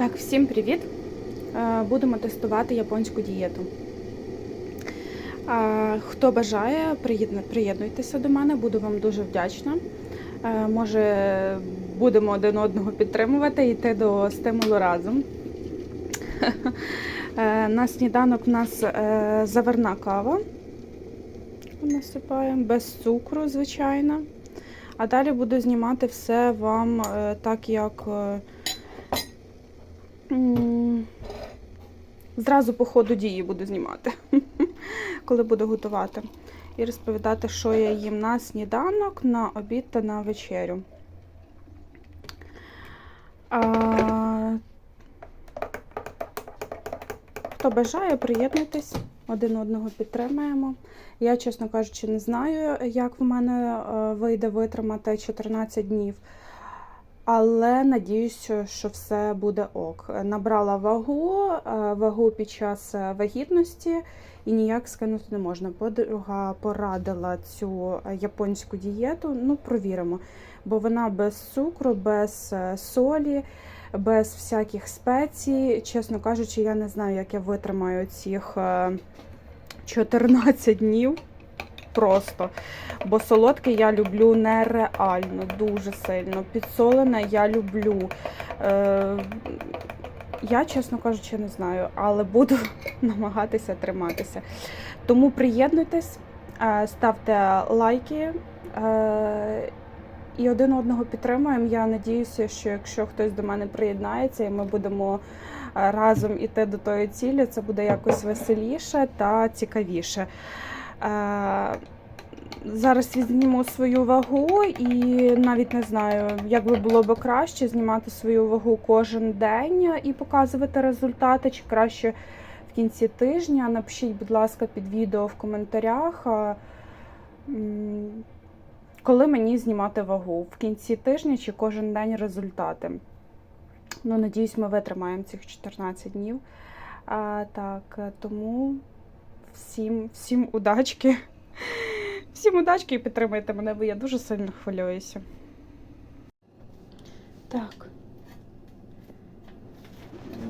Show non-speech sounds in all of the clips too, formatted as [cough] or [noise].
Так, всім привіт! Е, Будемо тестувати японську дієту. Е, Хто бажає, приєднуйтеся до мене, буду вам дуже вдячна. Е, Може, будемо один одного підтримувати і йти до стимулу разом. На сніданок у нас заварна кава. Насипаємо без цукру, звичайно. А далі буду знімати все вам так, як. е, М, Зразу по ходу дії буду знімати, [laughs] коли буду готувати. І розповідати, що я їм на сніданок, на обід та на вечерю. А, Хто бажає, приєднуйтесь, один одного підтримаємо. Я, чесно кажучи, не знаю, як в мене е, вийде витримати 14 днів. Але надіюся, що все буде ок. Набрала вагу, е, вагу під час е, вагітності і ніяк скинути не можна. Подруга порадила цю японську дієту. Ну, провіримо. Бо вона без цукру, без е, солі, без всяких спецій. Чесно кажучи, я не знаю, як я витримаю цих е, 14 днів. Просто. Бо солодке я люблю нереально, дуже сильно. Підсолене я люблю. Е, я, чесно кажучи, не знаю, але буду [laughs] намагатися триматися. Тому приєднуйтесь, е, ставте лайки е, і один одного підтримуємо. Я надіюся, що якщо хтось до мене приєднається і ми будемо е, разом іти до тої цілі, це буде якось веселіше та цікавіше. Зараз візьму свою вагу і навіть не знаю, як би було б краще знімати свою вагу кожен день і показувати результати, чи краще в кінці тижня. Напишіть, будь ласка, під відео в коментарях, коли мені знімати вагу в кінці тижня чи кожен день результати. Ну, надіюсь, ми витримаємо цих 14 днів. А, так, тому всім, всім удачки. Всім удачки і підтримайте мене, бо я дуже сильно хвилююся. Так.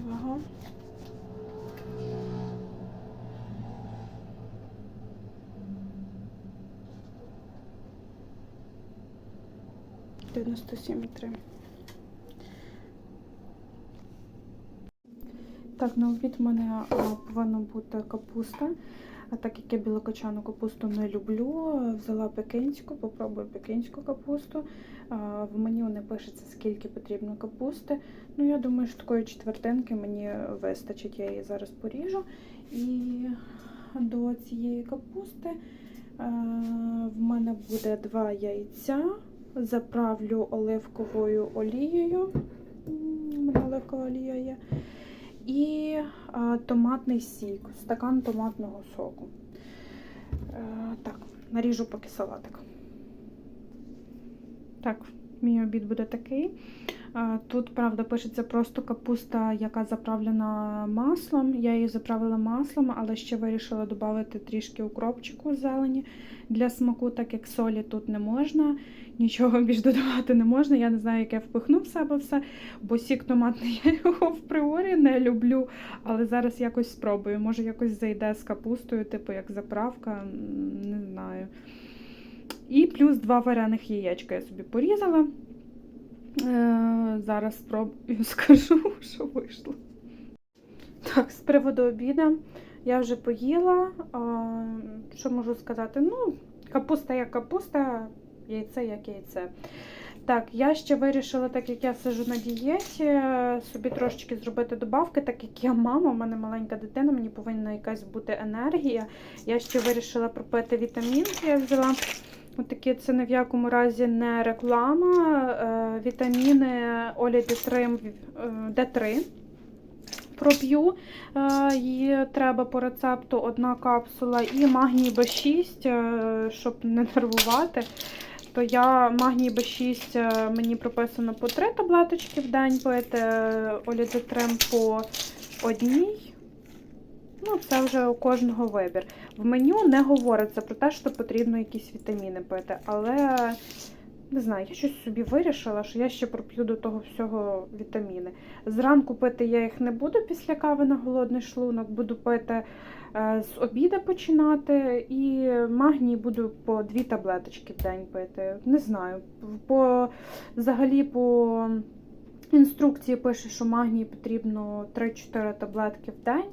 Вага. Дев'яносто сім три. Так, на обід в мене повинна бути капуста. А так як я білокочану капусту не люблю, взяла пекинську, попробую пекинську капусту. В меню не пишеться, скільки потрібно капусти. Ну, я думаю, що такої четвертинки мені вистачить. Я її зараз поріжу. І до цієї капусти в мене буде два яйця. Заправлю оливковою олією. У мене оливкова олія є і а, томатний сік, стакан томатного соку. Е, так, наріжу поки салатик. Так, мій обід буде такий. Тут, правда, пишеться просто капуста, яка заправлена маслом. Я її заправила маслом, але ще вирішила додати трішки укропчику зелені для смаку, так як солі тут не можна, нічого [laughs] більш додавати не можна. Я не знаю, як я впихну в себе все, бо сік томатний [laughs] я його в не люблю. Але зараз якось спробую. Може, якось зайде з капустою, типу як заправка, не знаю. І плюс два варених яєчка я собі порізала. Е, зараз спробую [laughs] скажу, що вийшло. Так, з приводу обіду я вже поїла. Що можу сказати? Ну, капуста як капуста, яйце як яйце. Так, я ще вирішила, так як я сижу на дієті, собі трошечки зробити добавки, так як я мама, у мене маленька дитина, мені повинна якась бути енергія. Я ще вирішила пропити вітамінки. Я взяла отакі, це ні в якому разі не реклама. Е, вітаміни Олі D3, D3 проп'ю. Е, Її треба по рецепту одна капсула і магній Б6, е, щоб не нервувати. То я магній Б6 е, мені прописано по 3 таблеточки в день пити, е, олідетрим по одній. Ну, це вже у кожного вибір. В меню не говориться про те, що потрібно якісь вітаміни пити, але Не знаю, я щось собі вирішила, що я ще проп'ю до того всього вітаміни. Зранку пити я їх не буду після кави на голодний шлунок, буду пити е, з обіда починати, і магній буду по дві таблеточки в день пити. Не знаю. По, взагалі по інструкції пише, що магній потрібно 3-4 таблетки в день.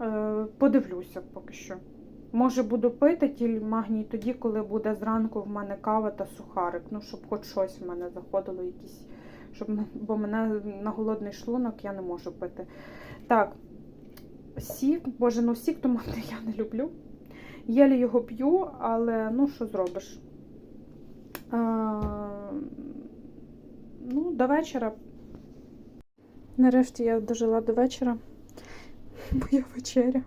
Е, Подивлюся поки що. Може, буду пити тіль магній тоді, коли буде зранку в мене кава та сухарик. Ну, щоб хоч щось в мене заходило, якісь. Щоб, бо мене на голодний шлунок я не можу пити. Так, сік, боже, ну сік томатний я не люблю. Єлі його п'ю, але ну що зробиш? А, ну, до вечора. Нарешті я дожила до вечора. [laughs] Моя вечеря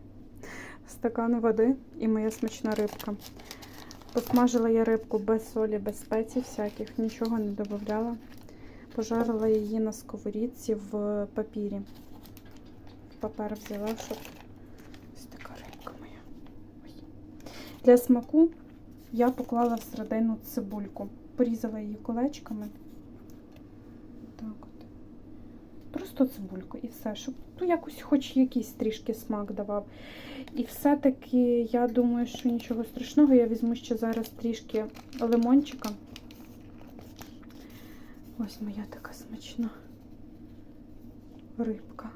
стакан води і моя смачна рибка. Посмажила я рибку без солі, без спецій всяких, нічого не додавала. Пожарила її на сковорідці в папірі. Папер взяла, щоб ось така рибка моя. Ой. Для смаку я поклала всередину цибульку. Порізала її колечками. Так от. Просто цибульку і все, щоб ну, якось хоч якийсь трішки смак давав. І все-таки я думаю, що нічого страшного. Я візьму ще зараз трішки лимончика. Ось моя така смачна рибка.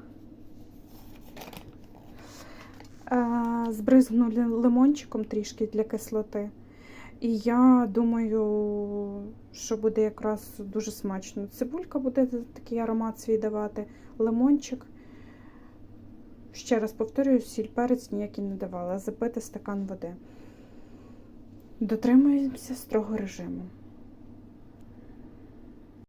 Е, Збризгну лі- лимончиком трішки для кислоти. І я думаю, що буде якраз дуже смачно. Цибулька буде такий аромат свій давати, лимончик. Ще раз повторюю, сіль перець ніякий не давала. Запити стакан води. Дотримуємося строго режиму.